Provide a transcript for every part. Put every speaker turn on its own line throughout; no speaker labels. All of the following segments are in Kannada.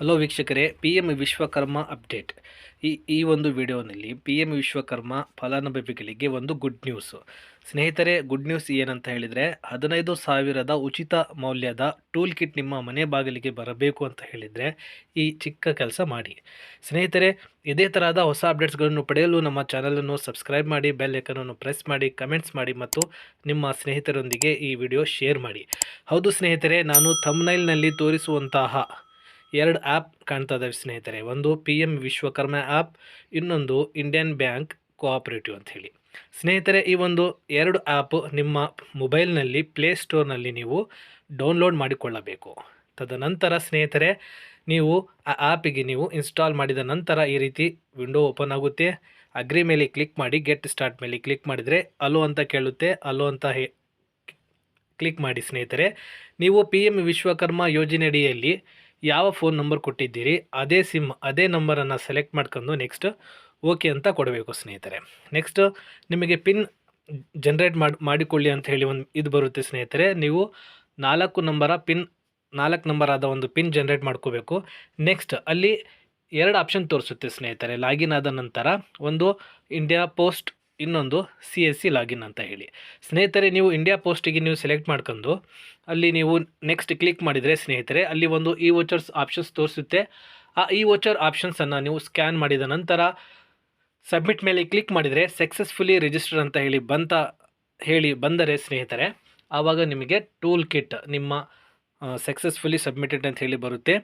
ಹಲೋ ವೀಕ್ಷಕರೇ, ಪಿ ಎಂ ವಿಶ್ವಕರ್ಮ ಅಪ್ಡೇಟ್. ಈ ಈ ಒಂದು ವಿಡಿಯೋನಲ್ಲಿ ಪಿ ಎಂ ವಿಶ್ವಕರ್ಮ ಫಲಾನುಭವಿಗಳಿಗೆ ಒಂದು ಗುಡ್ ನ್ಯೂಸು ಸ್ನೇಹಿತರೆ ಗುಡ್ ನ್ಯೂಸ್ ಏನಂತ ಹೇಳಿದರೆ, ಹದಿನೈದು ಸಾವಿರದ ಉಚಿತ ಮೌಲ್ಯದ ಟೂಲ್ ಕಿಟ್ ನಿಮ್ಮ ಮನೆ ಬಾಗಿಲಿಗೆ ಬರಬೇಕು ಅಂತ ಹೇಳಿದರೆ, ಈ ಚಿಕ್ಕ ಕೆಲಸ ಮಾಡಿ. ಸ್ನೇಹಿತರೆ, ಇದೇ ಥರದ ಹೊಸ ಅಪ್ಡೇಟ್ಸ್ಗಳನ್ನು ಪಡೆಯಲು ನಮ್ಮ ಚಾನಲನ್ನು ಸಬ್ಸ್ಕ್ರೈಬ್ ಮಾಡಿ ಬೆಲ್ ಐಕನನ್ನು ಪ್ರೆಸ್ ಮಾಡಿ ಕಮೆಂಟ್ಸ್ ಮಾಡಿ ಮತ್ತು ನಿಮ್ಮ ಸ್ನೇಹಿತರೊಂದಿಗೆ ಈ ವಿಡಿಯೋ ಶೇರ್ ಮಾಡಿ. ಹೌದು ಸ್ನೇಹಿತರೆ, ನಾನು ಥಮ್ನೈಲ್ನಲ್ಲಿ ತೋರಿಸುವಂತಹ ಎರಡು ಆ್ಯಪ್ ಕಾಣ್ತಾ ಇದ್ದಾವೆ ಸ್ನೇಹಿತರೆ. ಒಂದು ಪಿ ಎಂ ವಿಶ್ವಕರ್ಮ ಆ್ಯಪ್ ಇನ್ನೊಂದು ಇಂಡಿಯನ್ ಬ್ಯಾಂಕ್ ಕೋಆಪರೇಟಿವ್ ಅಂತ ಹೇಳಿ. ಸ್ನೇಹಿತರೆ, ಈ ಒಂದು ಎರಡು ಆ್ಯಪ್ ನಿಮ್ಮ ಮೊಬೈಲ್ನಲ್ಲಿ ಪ್ಲೇಸ್ಟೋರ್ನಲ್ಲಿ ನೀವು ಡೌನ್ಲೋಡ್ ಮಾಡಿಕೊಳ್ಳಬೇಕು. ತದನಂತರ ಸ್ನೇಹಿತರೆ, ನೀವು ಆ ಆ್ಯಪಿಗೆ ನೀವು ಇನ್ಸ್ಟಾಲ್ ಮಾಡಿದ ನಂತರ ಈ ರೀತಿ ವಿಂಡೋ ಓಪನ್ ಆಗುತ್ತೆ. ಅಗ್ರಿ ಮೇಲೆ ಕ್ಲಿಕ್ ಮಾಡಿ, ಗೆಟ್ ಸ್ಟಾರ್ಟ್ ಮೇಲೆ ಕ್ಲಿಕ್ ಮಾಡಿದರೆ ಅಲೋ ಅಂತ ಕೇಳುತ್ತೆ. ಅಲೋ ಅಂತ ಹೇ ಕ್ಲಿಕ್ ಮಾಡಿ ಸ್ನೇಹಿತರೆ, ನೀವು ಪಿ ಎಂ ವಿಶ್ವಕರ್ಮ ಯೋಜನೆಯಡಿಯಲ್ಲಿ ಯಾವ ಫೋನ್ ನಂಬರ್ ಕೊಟ್ಟಿದ್ದೀರಿ, ಅದೇ ಸಿಮ್ ಅದೇ ನಂಬರನ್ನು ಸೆಲೆಕ್ಟ್ ಮಾಡ್ಕೊಂಡು ನೆಕ್ಸ್ಟ್ ಓಕೆ ಅಂತ ಕೊಡಬೇಕು ಸ್ನೇಹಿತರೆ. ನೆಕ್ಸ್ಟ್ ನಿಮಗೆ ಪಿನ್ ಜನ್ರೇಟ್ ಮಾಡಿ, ಮಾಡಿಕೊಳ್ಳಿ ಅಂತ ಹೇಳಿ ಒಂದು ಇದು ಬರುತ್ತೆ ಸ್ನೇಹಿತರೆ. ನೀವು ನಾಲ್ಕು ನಂಬರ ಪಿನ್ ನಾಲ್ಕು ನಂಬರ್ ಒಂದು ಪಿನ್ ಜನ್ರೇಟ್ ಮಾಡ್ಕೋಬೇಕು. ನೆಕ್ಸ್ಟ್ ಅಲ್ಲಿ ಎರಡು ಆಪ್ಷನ್ ತೋರಿಸುತ್ತೆ ಸ್ನೇಹಿತರೆ. ಲಾಗಿನ್ ಆದ ನಂತರ ಒಂದು ಇಂಡಿಯಾ ಪೋಸ್ಟ್ ಇನ್ನೊಂದು ಸಿ ಎಸ್ ಸಿ ಲಾಗಿನ್ ಅಂತ ಹೇಳಿ. ಸ್ನೇಹಿತರೆ, ನೀವು ಇಂಡಿಯಾ ಪೋಸ್ಟಿಗೆ ನೀವು ಸೆಲೆಕ್ಟ್ ಮಾಡ್ಕೊಂಡು, ಅಲ್ಲಿ ನೀವು ನೆಕ್ಸ್ಟ್ ಕ್ಲಿಕ್ ಮಾಡಿದರೆ ಸ್ನೇಹಿತರೆ, ಅಲ್ಲಿ ಒಂದು ಇ ವೋಚರ್ಸ್ ಆಪ್ಷನ್ಸ್ ತೋರಿಸುತ್ತೆ. ಆ ಇ ವೋಚರ್ ಆಪ್ಷನ್ಸನ್ನು ನೀವು ಸ್ಕ್ಯಾನ್ ಮಾಡಿದ ನಂತರ ಸಬ್ಮಿಟ್ ಮೇಲೆ ಕ್ಲಿಕ್ ಮಾಡಿದರೆ ಸಕ್ಸಸ್ಫುಲಿ ರಿಜಿಸ್ಟರ್ ಅಂತ ಹೇಳಿ ಬಂತ, ಹೇಳಿ ಬಂದರೆ ಸ್ನೇಹಿತರೆ, ಆವಾಗ ನಿಮಗೆ ಟೂಲ್ ಕಿಟ್ ನಿಮ್ಮ ಸಕ್ಸಸ್ಫುಲಿ ಸಬ್ಮಿಟೆಡ್ ಅಂತ ಹೇಳಿ ಬರುತ್ತೆ.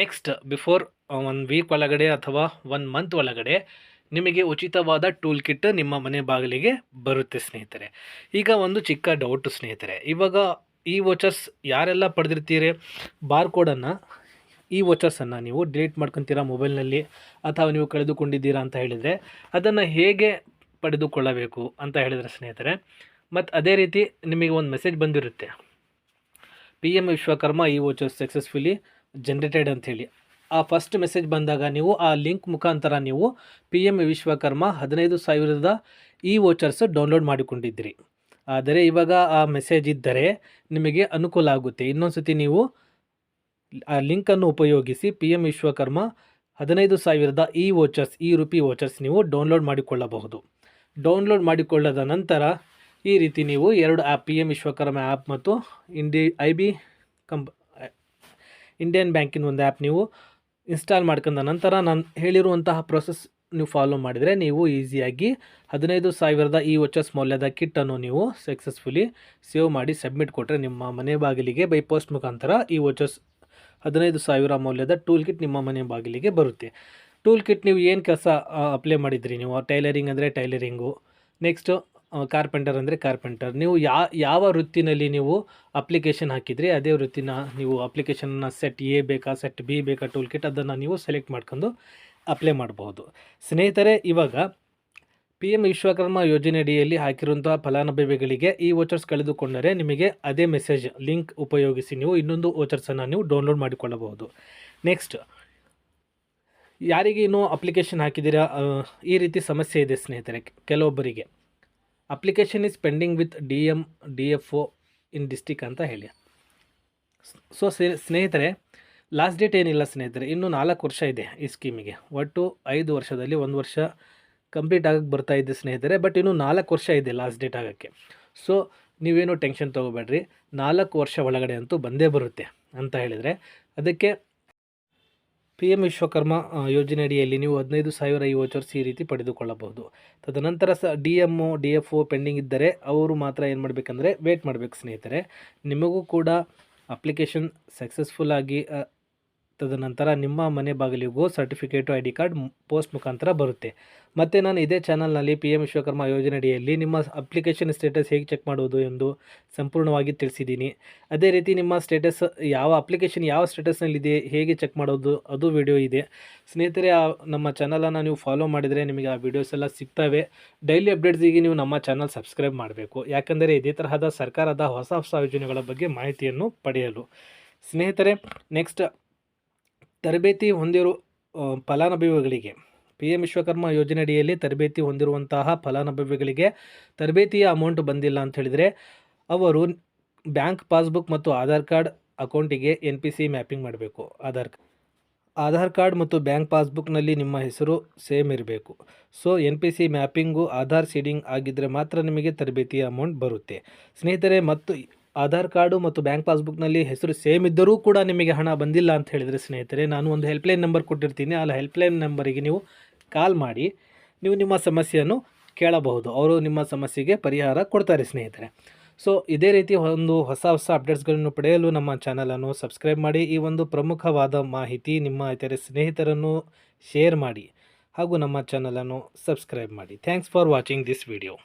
ನೆಕ್ಸ್ಟ್ ಬಿಫೋರ್ ಒನ್ ವೀಕ್ ಒಳಗಡೆ ಅಥವಾ ಒನ್ ಮಂತ್ ಒಳಗಡೆ ನಿಮಗೆ ಉಚಿತವಾದ ಟೂಲ್ ಕಿಟ್ ನಿಮ್ಮ ಮನೆ ಬಾಗಿಲಿಗೆ ಬರುತ್ತೆ, ಸ್ನೇಹಿತರೆ. ಈಗ ಒಂದು ಚಿಕ್ಕ ಡೌಟು, ಸ್ನೇಹಿತರೆ. ಇವಾಗ ಈ ವೋಚರ್ಸ್ ಯಾರೆಲ್ಲ ಪಡೆದಿರ್ತೀರಿ? ಬಾರ್ ಕೋಡನ್ನು ಈ ವೋಚರ್ಸನ್ನು ನೀವು ಡಿಲೀಟ್ ಮಾಡ್ಕೊತೀರಾ ಮೊಬೈಲ್ನಲ್ಲಿ, ಅಥವಾ ನೀವು ಕಳೆದುಕೊಂಡಿದ್ದೀರಾ ಅಂತ ಹೇಳಿದರೆ, ಅದನ್ನು ಹೇಗೆ ಪಡೆದುಕೊಳ್ಳಬೇಕು ಅಂತ ಹೇಳಿದರೆ, ಸ್ನೇಹಿತರೆ. ಮತ್ತು ಅದೇ ರೀತಿ ನಿಮಗೆ ಒಂದು ಮೆಸೇಜ್ ಬಂದಿರುತ್ತೆ. ಪಿ ಎಂ ವಿಶ್ವಕರ್ಮ ಈ ವೋಚರ್ಸ್ ಸಕ್ಸಸ್ಫುಲಿ ಜನ್ರೇಟೆಡ್ ಅಂಥೇಳಿ ಆ ಫಸ್ಟ್ ಮೆಸೇಜ್ ಬಂದಾಗ ನೀವು ಆ ಲಿಂಕ್ ಮುಖಾಂತರ ನೀವು ಪಿ ಎಂ ವಿಶ್ವಕರ್ಮ ಹದಿನೈದು ಸಾವಿರದ ಈ ವೋಚರ್ಸ್ ಡೌನ್ಲೋಡ್ ಮಾಡಿಕೊಂಡಿದ್ದೀರಿ. ಆದರೆ ಇವಾಗ ಆ ಮೆಸೇಜ್ ಇದ್ದರೆ ನಿಮಗೆ ಅನುಕೂಲ ಆಗುತ್ತೆ. ಇನ್ನೊಂದು ಸತಿ ನೀವು ಆ ಲಿಂಕನ್ನು ಉಪಯೋಗಿಸಿ ಪಿ ಎಂ ವಿಶ್ವಕರ್ಮ ಹದಿನೈದು ಸಾವಿರದ e vouchers e RUPI vouchers ನೀವು ಡೌನ್ಲೋಡ್ ಮಾಡಿಕೊಳ್ಳಬಹುದು. ಡೌನ್ಲೋಡ್ ಮಾಡಿಕೊಳ್ಳದ ನಂತರ ಈ ರೀತಿ ನೀವು ಎರಡು app P M Vishwakarma app ಮತ್ತು ಇಂಡಿ ಐ ಬಿ ಕಂಪ್ ಇಂಡಿಯನ್ ಬ್ಯಾಂಕಿನ ಒಂದು ಆ್ಯಪ್ ನೀವು ಇನ್ಸ್ಟಾಲ್ ಮಾಡ್ಕೊಂಡ ನಂತರ ನಾನು ಹೇಳಿರುವಂತಹ ಪ್ರೊಸೆಸ್ ನೀವು ಫಾಲೋ ಮಾಡಿದರೆ ನೀವು ಈಸಿಯಾಗಿ ಹದಿನೈದು ಸಾವಿರದ ಈ ವಚಸ್ ಮೌಲ್ಯದ ಕಿಟ್ಟನ್ನು ನೀವು ಸಕ್ಸಸ್ಫುಲಿ ಸೇವ್ ಮಾಡಿ ಸಬ್ಮಿಟ್ ಕೊಟ್ಟರೆ ನಿಮ್ಮ ಮನೆ ಬಾಗಿಲಿಗೆ ಬೈ ಪೋಸ್ಟ್ ಮುಖಾಂತರ ಈ ವಚಸ್ ಹದಿನೈದು ಸಾವಿರ ಮೌಲ್ಯದ ಟೂಲ್ ಕಿಟ್ ನಿಮ್ಮ ಮನೆ ಬಾಗಿಲಿಗೆ ಬರುತ್ತೆ. ಟೂಲ್ ಕಿಟ್ ನೀವು ಏನು ಕೆಲಸ ಅಪ್ಲೈ ಮಾಡಿದ್ರಿ ನೀವು? ಟೈಲರಿಂಗ್ ಅಂದರೆ ಟೈಲರಿಂಗು ನೆಕ್ಸ್ಟು ಕಾರ್ಪೆಂಟರ್ ಅಂದರೆ ಕಾರ್ಪೆಂಟರ್ ನೀವು ಯಾವ ವೃತ್ತಿನಲ್ಲಿ ನೀವು ಅಪ್ಲಿಕೇಶನ್ ಹಾಕಿದ್ರಿ, ಅದೇ ವೃತ್ತಿನ ನೀವು ಅಪ್ಲಿಕೇಶನ್ನ ಸೆಟ್ ಎ ಬೇಕಾ ಸೆಟ್ ಬಿ ಬೇಕಾ ಟೂಲ್ ಕಿಟ್ ಅದನ್ನು ನೀವು ಸೆಲೆಕ್ಟ್ ಮಾಡ್ಕೊಂಡು ಅಪ್ಲೈ ಮಾಡಬಹುದು ಸ್ನೇಹಿತರೆ, ಇವಾಗ ಪಿ ಎಂ ವಿಶ್ವಕರ್ಮ ಯೋಜನೆಯಡಿಯಲ್ಲಿ ಹಾಕಿರುವಂತಹ ಫಲಾನುಭವಿಗಳಿಗೆ ಈ ವೋಚರ್ಸ್ ಕಳೆದುಕೊಂಡರೆ ನಿಮಗೆ ಅದೇ ಮೆಸೇಜ್ ಲಿಂಕ್ ಉಪಯೋಗಿಸಿ ನೀವು ಇನ್ನೊಂದು ವೋಚರ್ಸನ್ನು ನೀವು ಡೌನ್ಲೋಡ್ ಮಾಡಿಕೊಳ್ಳಬಹುದು. ನೆಕ್ಸ್ಟ್ ಯಾರಿಗೆ ಇನ್ನೂ ಅಪ್ಲಿಕೇಶನ್ ಹಾಕಿದ್ದೀರಾ? ಈ ರೀತಿ ಸಮಸ್ಯೆ ಇದೆ ಸ್ನೇಹಿತರೆ, ಕೆಲವೊಬ್ಬರಿಗೆ. Application is pending with D M D F O in district ಅಂತ ಹೇಳಿ. ಸೊ ಸ್ನೇಹಿತರೆ ಲಾಸ್ಟ್ ಡೇಟ್ ಏನಿಲ್ಲ ಸ್ನೇಹಿತರೆ, ಇನ್ನೂ ನಾಲ್ಕು ವರ್ಷ ಇದೆ ಈ ಸ್ಕೀಮಿಗೆ ಒಟ್ಟು ಐದು ವರ್ಷದಲ್ಲಿ ಒಂದು ವರ್ಷ ಕಂಪ್ಲೀಟ್ ಆಗಕ್ಕೆ ಬರ್ತಾ ಇದೆ ಸ್ನೇಹಿತರೆ ಬಟ್ ಇನ್ನೂ ನಾಲ್ಕು ವರ್ಷ ಇದೆ ಲಾಸ್ಟ್ ಡೇಟ್ ಆಗೋಕ್ಕೆ. ಸೊ ನೀವೇನು ಟೆನ್ಷನ್ ತೊಗೋಬೇಡ್ರಿ, ನಾಲ್ಕು ವರ್ಷ ಒಳಗಡೆ ಅಂತೂ ಬಂದೇ ಬರುತ್ತೆ ಅಂತ ಹೇಳಿದರೆ, ಅದಕ್ಕೆ ಪಿ ಎಂ ವಿಶ್ವಕರ್ಮ ಯೋಜನೆಯಡಿಯಲ್ಲಿ ನೀವು ಹದಿನೈದು ಸಾವಿರ ಈ ವೋಚರ್ಸ್ ಈ ರೀತಿ ಪಡೆದುಕೊಳ್ಳಬಹುದು. ತದನಂತರ ಸ D M O D F O pending ಇದ್ದರೆ ಅವರು ಮಾತ್ರ ಏನು ಮಾಡಬೇಕಂದ್ರೆ ವೇಟ್ ಮಾಡಬೇಕು ಸ್ನೇಹಿತರೆ. ನಿಮಗೂ ಕೂಡ ಅಪ್ಲಿಕೇಶನ್ ಸಕ್ಸಸ್ಫುಲ್ಲಾಗಿ ತದನಂತರ ನಿಮ್ಮ ಮನೆ ಬಾಗಿಲಿಗೂ certificate I D card post ಮುಖಾಂತರ ಬರುತ್ತೆ. ಮತ್ತು ನಾನು ಇದೇ ಚಾನಲ್ನಲ್ಲಿ ಪಿ ಎಂ ವಿಶ್ವಕರ್ಮ ಯೋಜನೆಯಡಿಯಲ್ಲಿ ನಿಮ್ಮ ಅಪ್ಲಿಕೇಶನ್ ಸ್ಟೇಟಸ್ ಹೇಗೆ ಚೆಕ್ ಮಾಡೋದು ಎಂದು ಸಂಪೂರ್ಣವಾಗಿ ತಿಳಿಸಿದ್ದೀನಿ. ಅದೇ ರೀತಿ ನಿಮ್ಮ ಸ್ಟೇಟಸ್ ಯಾವ ಅಪ್ಲಿಕೇಶನ್ ಯಾವ ಸ್ಟೇಟಸ್ನಲ್ಲಿದೆ, ಹೇಗೆ ಚೆಕ್ ಮಾಡೋದು ಅದು ವಿಡಿಯೋ ಇದೆ. ಸ್ನೇಹಿತರೆ ನಮ್ಮ ಚಾನಲನ್ನು ನೀವು ಫಾಲೋ ಮಾಡಿದರೆ ನಿಮಗೆ ಆ ವಿಡಿಯೋಸ್ ಎಲ್ಲ ಸಿಗ್ತವೆ. ಡೈಲಿ ಅಪ್ಡೇಟ್ಸಿಗೆ ನೀವು ನಮ್ಮ ಚಾನಲ್ ಸಬ್ಸ್ಕ್ರೈಬ್ ಮಾಡಬೇಕು. ಯಾಕಂದರೆ ಇದೇ ತರಹದ ಸರ್ಕಾರದ ಹೊಸ ಹೊಸ ಯೋಜನೆಗಳ ಬಗ್ಗೆ ಮಾಹಿತಿಯನ್ನು ಪಡೆಯಲು. ಸ್ನೇಹಿತರೆ, ನೆಕ್ಸ್ಟ್ ತರಬೇತಿ ಹೊಂದಿರುವ ಫಲಾನುಭವಿಗಳಿಗೆ ಪಿ ಎಂ ವಿಶ್ವಕರ್ಮ ಯೋಜನೆಯಡಿಯಲ್ಲಿ ತರಬೇತಿ ಹೊಂದಿರುವಂತಹ ಫಲಾನುಭವಿಗಳಿಗೆ ತರಬೇತಿಯ ಅಮೌಂಟ್ ಬಂದಿಲ್ಲ ಅಂತ ಹೇಳಿದರೆ, ಅವರು ಬ್ಯಾಂಕ್ ಪಾಸ್ಬುಕ್ ಮತ್ತು ಆಧಾರ್ ಕಾರ್ಡ್ ಅಕೌಂಟಿಗೆ ಎನ್ ಪಿ ಸಿ ಮ್ಯಾಪಿಂಗ್ ಮಾಡಬೇಕು. ಆಧಾರ್ ಆಧಾರ್ ಕಾರ್ಡ್ ಮತ್ತು ಬ್ಯಾಂಕ್ ಪಾಸ್ಬುಕ್ನಲ್ಲಿ ನಿಮ್ಮ ಹೆಸರು ಸೇಮ್ ಇರಬೇಕು. So, N P C mapping Aadhaar seeding ಆಗಿದ್ದರೆ ಮಾತ್ರ ನಿಮಗೆ ತರಬೇತಿಯ ಅಮೌಂಟ್ ಬರುತ್ತೆ. ಸ್ನೇಹಿತರೆ, ಮತ್ತು ಆಧಾರ್ ಕಾರ್ಡು ಮತ್ತು ಬ್ಯಾಂಕ್ ಪಾಸ್ಬುಕ್ನಲ್ಲಿ ಹೆಸರು ಸೇಮ್ ಇದ್ದರೂ ಕೂಡ ನಿಮಗೆ ಹಣ ಬಂದಿಲ್ಲ ಅಂತ ಹೇಳಿದರೆ ಸ್ನೇಹಿತರೆ, ನಾನು ಒಂದು ಹೆಲ್ಪ್ಲೈನ್ ನಂಬರ್ ಕೊಟ್ಟಿರ್ತೀನಿ. ಆ ಹೆಲ್ಪ್ಲೈನ್ ನಂಬರಿಗೆ ನೀವು ಕಾಲ್ ಮಾಡಿ. ನೀವು ನಿಮ್ಮ ಸಮಸ್ಯೆಯನ್ನು ಕೇಳಬಹುದು. ಅವರು ನಿಮ್ಮ ಸಮಸ್ಯೆಗೆ ಪರಿಹಾರ ಕೊಡ್ತಾರೆ ಸ್ನೇಹಿತರೆ. ಸೊ, ಇದೇ ರೀತಿ ಒಂದು ಹೊಸ ಹೊಸ ಅಪ್ಡೇಟ್ಸ್ಗಳನ್ನು ಪಡೆಯಲು ನಮ್ಮ ಚಾನಲನ್ನು ಸಬ್ಸ್ಕ್ರೈಬ್ ಮಾಡಿ. ಈ ಒಂದು ಪ್ರಮುಖವಾದ ಮಾಹಿತಿ ನಿಮ್ಮ ಇತರೆ ಸ್ನೇಹಿತರನ್ನು ಶೇರ್ ಮಾಡಿ ಹಾಗೂ ನಮ್ಮ ಚಾನಲನ್ನು ಸಬ್ಸ್ಕ್ರೈಬ್ ಮಾಡಿ. Thanks for watching this video.